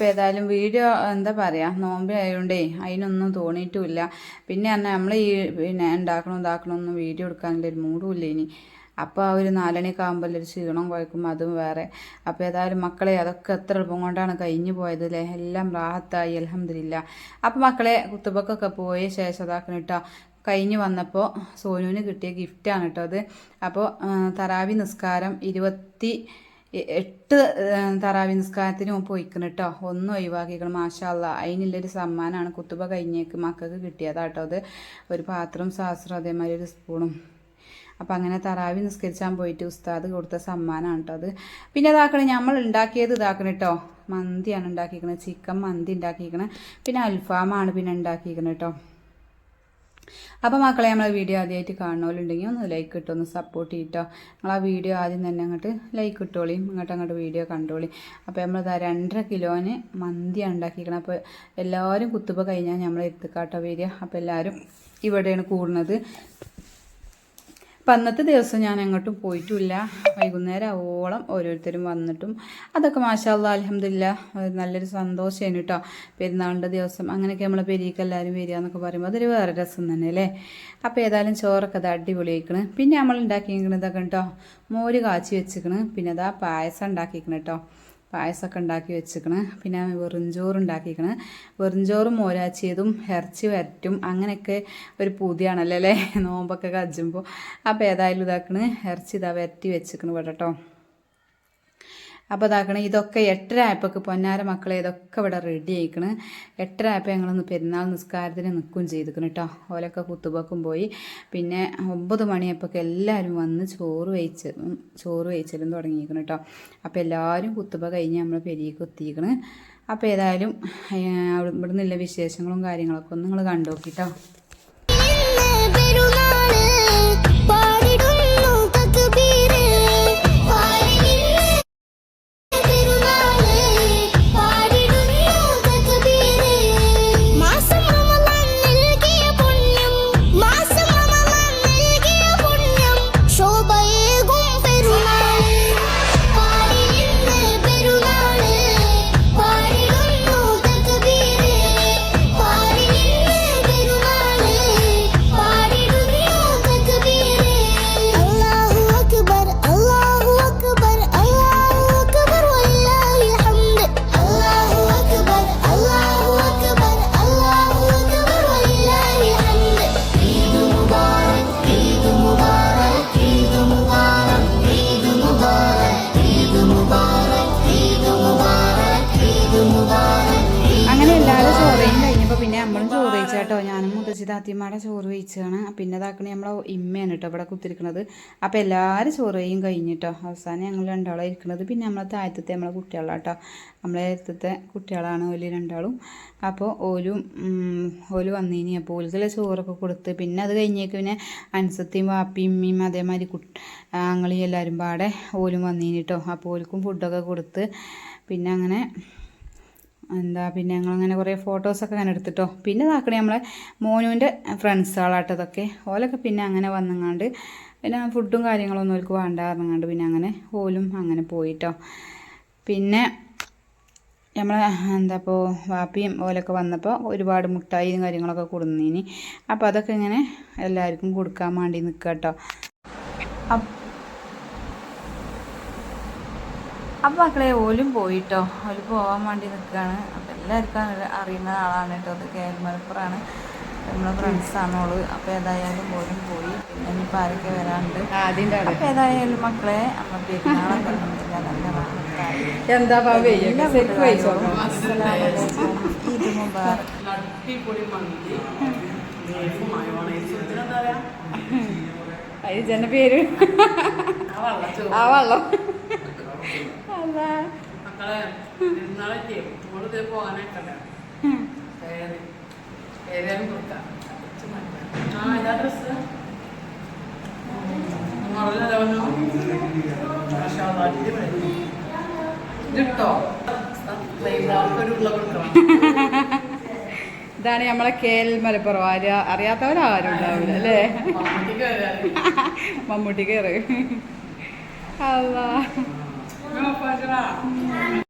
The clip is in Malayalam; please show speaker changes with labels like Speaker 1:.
Speaker 1: അപ്പോൾ ഏതായാലും വീഡിയോ എന്താ പറയുക നോമ്പ് ആയതുകൊണ്ടേ അതിനൊന്നും തോന്നിയിട്ടുമില്ല. പിന്നെ പറഞ്ഞാൽ നമ്മൾ ഈ പിന്നെ ഉണ്ടാക്കണം ഇതാക്കണമൊന്നും വീഡിയോ എടുക്കാനുള്ള ഒരു മൂടും ഇല്ല ഇനി. അപ്പോൾ ആ ഒരു നാലണിയൊക്കെ ആകുമ്പോൾ ഒരു ക്ഷീണം കുഴക്കും അതും വേറെ. അപ്പോൾ ഏതായാലും മക്കളെ അതൊക്കെ എത്ര എളുപ്പം കൊണ്ടാണ് കഴിഞ്ഞു പോയത് അല്ലേ എല്ലാം റാഹത്തായി അലഹമില്ല അപ്പോൾ മക്കളെ കുത്തുബക്കൊക്കെ പോയ ശേഷം അതാക്കണം കേട്ടോ കഴിഞ്ഞ് വന്നപ്പോൾ സോനുവിന് കിട്ടിയ ഗിഫ്റ്റാണ് കേട്ടോ അത്. അപ്പോൾ തറാവി നിസ്കാരം ഇരുപത്തി എട്ട് തറാവി നിസ്കാരത്തിന് മുമ്പ് പോയിക്കണം കേട്ടോ ഒന്നും ഒഴിവാക്കിക്കണം. മാഷാല്ല അതിനുള്ളൊരു സമ്മാനമാണ് കുത്തുബ കഴിഞ്ഞേക്ക് മക്കൾക്ക് കിട്ടിയതാട്ടോ അത്. ഒരു പാത്രം സാസ്ത്രം അതേമാതിരി ഒരു സ്പൂണും. അപ്പം അങ്ങനെ തറാവി നിസ്കരിച്ചാൻ പോയിട്ട് ഉസ്താദ് കൊടുത്ത സമ്മാനമാണ് കേട്ടോ അത്. പിന്നെ ഇതാക്കണേ. നമ്മൾ ഉണ്ടാക്കിയത് ഇതാക്കണം കേട്ടോ മന്തിയാണ് ഉണ്ടാക്കിയിരിക്കുന്നത് ചിക്കൻ മന്തി ഉണ്ടാക്കിയിരിക്കണത് പിന്നെ അൽഫാമാണ് പിന്നെ ഉണ്ടാക്കിയിരിക്കുന്നത് കേട്ടോ അപ്പോൾ മക്കളെ നമ്മൾ വീഡിയോ ആദ്യമായിട്ട് കാണുന്നവരുണ്ടെങ്കിൽ ഒന്ന് ലൈക്ക് ഇട്ടോ ഒന്ന് സപ്പോർട്ട് ചെയ്യട്ടോ. നിങ്ങൾ ആ വീഡിയോ ആദ്യം തന്നെ അങ്ങോട്ട് ലൈക്ക് ഇട്ടോളിയും ഇങ്ങോട്ട് അങ്ങോട്ട് വീഡിയോ കണ്ടോളി. അപ്പോൾ നമ്മൾ ഇതാ രണ്ടര കിലോന് മന്തിയാണ് ഉണ്ടാക്കിയിരിക്കണം. അപ്പോൾ എല്ലാവരും കുത്തുമ്പോൾ കഴിഞ്ഞാൽ നമ്മൾ എത്തിക്കാട്ടോ വരിക. അപ്പോൾ എല്ലാവരും ഇവിടെയാണ് കൂടുന്നത്. അപ്പം അന്നത്തെ ദിവസം ഞാൻ അങ്ങോട്ടും പോയിട്ടുമില്ല വൈകുന്നേരം ആവോളം ഓരോരുത്തരും വന്നിട്ടും. അതൊക്കെ മാഷാല്ല അലഹമില്ല നല്ലൊരു സന്തോഷമാണ് കേട്ടോ പെരുന്നാളിന്റെ ദിവസം അങ്ങനെയൊക്കെ നമ്മളെ പെരിയൊക്കെ എല്ലാവരും വരിക എന്നൊക്കെ പറയുമ്പോൾ അതൊരു വേറെ രസം തന്നെ അല്ലേ? അപ്പോൾ ഏതായാലും ചോറൊക്കെ അത് അടിപൊളിയായിക്കണ്. പിന്നെ നമ്മൾ ഉണ്ടാക്കിയിരിക്കണതൊക്കെ കേട്ടോ മോര് കാച്ചി വെച്ചിക്കണ്. പിന്നെ അതാ പായസം ഉണ്ടാക്കിയിരിക്കണം കേട്ടോ പായസമൊക്കെ ഉണ്ടാക്കി വെച്ചിക്കണ് പിന്നെ വെറുംചോറ് ഉണ്ടാക്കിക്കണ് വെറുംചോറും മോരാച്ചിയതും ഇറച്ചി വരറ്റും അങ്ങനെയൊക്കെ ഒരു പൂതിയാണല്ലോ അല്ലേ? നോമ്പൊക്കെ കജ്ജുമ്പോൾ അപ്പോൾ ഏതായാലും ഇതാക്കണ്. ഇറച്ചി ഇതാ വരറ്റി വെച്ചിക്കണ് ഇവിടെ കേട്ടോ. അപ്പോൾ ഇതാക്കണേ ഇതൊക്കെ എട്ടര ആയപ്പോൾ പൊന്നാര മക്കളെ ഇതൊക്കെ ഇവിടെ റെഡി ആയിക്കണ്. എട്ടര ആയപ്പോൾ ഞങ്ങളൊന്ന് പെരുന്നാൾ നിസ്കാരത്തിന് നിൽക്കുകയും ചെയ്തിരിക്കണം കേട്ടോ ഓലൊക്കെ കുത്തുപോക്കും പോയി. പിന്നെ ഒമ്പത് മണിയപ്പോൾ എല്ലാവരും വന്ന് ചോറ് വെയിച്ച് ചോറ് വെയിച്ചലും തുടങ്ങിയിരിക്കണം കേട്ടോ അപ്പോൾ എല്ലാവരും കുത്തുബ കഴിഞ്ഞ് നമ്മൾ പെരിയൊക്കെ എത്തിയിരിക്കണ്. അപ്പോൾ ഏതായാലും ഇവിടെ നിന്നുള്ള വിശേഷങ്ങളും കാര്യങ്ങളൊക്കെ ഒന്ന് നിങ്ങൾ കണ്ടു നോക്കിട്ടോ പെരുന്നാൾ. പിന്നെ നമ്മളും ചോറ് കഴിച്ചു കേട്ടോ ഞാനും മുത്തശ്ശി താത്തിമാടെ ചോറ് വെയിച്ചാണ് പിന്നെ ഇതാക്കണേ നമ്മളെ ഇമ്മയാണ് കേട്ടോ ഇവിടെ കുത്തിരിക്കണത്. അപ്പോൾ എല്ലാവരും ചോറ് കഴിയും കഴിഞ്ഞിട്ടോ. അവസാനം ഞങ്ങൾ രണ്ടാളും ഇരിക്കുന്നത് പിന്നെ നമ്മളെ താഴത്തത്തെ നമ്മളെ കുട്ടികളാണ് കേട്ടോ നമ്മളെ അടുത്തത്തെ കുട്ടികളാണ് ഓൽ രണ്ടാളും. അപ്പോൾ ഓലും ഓൽ വന്നിനി. അപ്പോൾ ഓൽക്കുള്ള ചോറൊക്കെ കൊടുത്ത് പിന്നെ അത് കഴിഞ്ഞേക്ക് പിന്നെ അൻസത്തിയും വാപ്പിയും ഇമ്മയും അതേമാതിരി കുട്ടി ആങ്ങളി എല്ലാവരും പാടെ ഓലും വന്നിനി കേട്ടോ അപ്പോൾ ഓൽക്കും ഫുഡൊക്കെ കൊടുത്ത് പിന്നെ അങ്ങനെ എന്താ പിന്നെ ഞങ്ങളങ്ങനെ കുറേ ഫോട്ടോസൊക്കെ അങ്ങനെ എടുത്തിട്ടോ. പിന്നെ ഇതാക്കണേ നമ്മളെ മോനുവിന്റെ ഫ്രണ്ട്സുകളാട്ടോ ഇതൊക്കെ. ഓലൊക്കെ പിന്നെ അങ്ങനെ വന്നങ്ങാണ്ട് പിന്നെ ഫുഡും കാര്യങ്ങളൊന്നും അവർക്ക് വേണ്ട പറഞ്ഞങ്ങാണ്ട് പിന്നെ അങ്ങനെ ഓലും അങ്ങനെ പോയിട്ടോ. പിന്നെ നമ്മളെ എന്താ ഇപ്പോൾ വാപ്പിയും ഓലൊക്കെ വന്നപ്പോൾ ഒരുപാട് മുട്ടായിയും കാര്യങ്ങളൊക്കെ കൊടുന്നീനി. അപ്പോൾ അതൊക്കെ ഇങ്ങനെ എല്ലാവർക്കും കൊടുക്കാൻ വേണ്ടി നിൽക്കുക കേട്ടോ അപ്പം മക്കളെ ഓലും പോയിട്ടോ? ഓൽ പോകാൻ വേണ്ടി നിൽക്കുകയാണ് അപ്പോൾ എല്ലാവർക്കും അറിയുന്ന ആളാണ് കേട്ടോ. അത് കെ എൽ മലപ്പുറമാണ്. നമ്മളെ ഫ്രണ്ട്സാണ് ഓൾ. അപ്പോൾ ഏതായാലും ഓലും പോയി. പിന്നെ ഇനിയിപ്പോൾ ആരൊക്കെ വരാനുണ്ട് അപ്പം ഏതായാലും മക്കളെ നമ്മൾ പെരുന്നാളൊക്കെ അതിന്
Speaker 2: എന്താ
Speaker 1: മുബാറക്.
Speaker 2: പറയാ
Speaker 1: അതിൽ ജന പേര്?
Speaker 2: ആ
Speaker 1: വള്ളം.
Speaker 2: മക്കളെ പോകാനായിട്ടല്ല? ഏതായാലും കൊടുക്കാം. ആ
Speaker 1: ഇതാണ് നമ്മളെ കേൽ മലപ്പുറം. ആര് അറിയാത്തവരാരും ഉണ്ടാവില്ല അല്ലേ? മമ്മൂട്ടി കയറ് അല്ലാ
Speaker 2: から。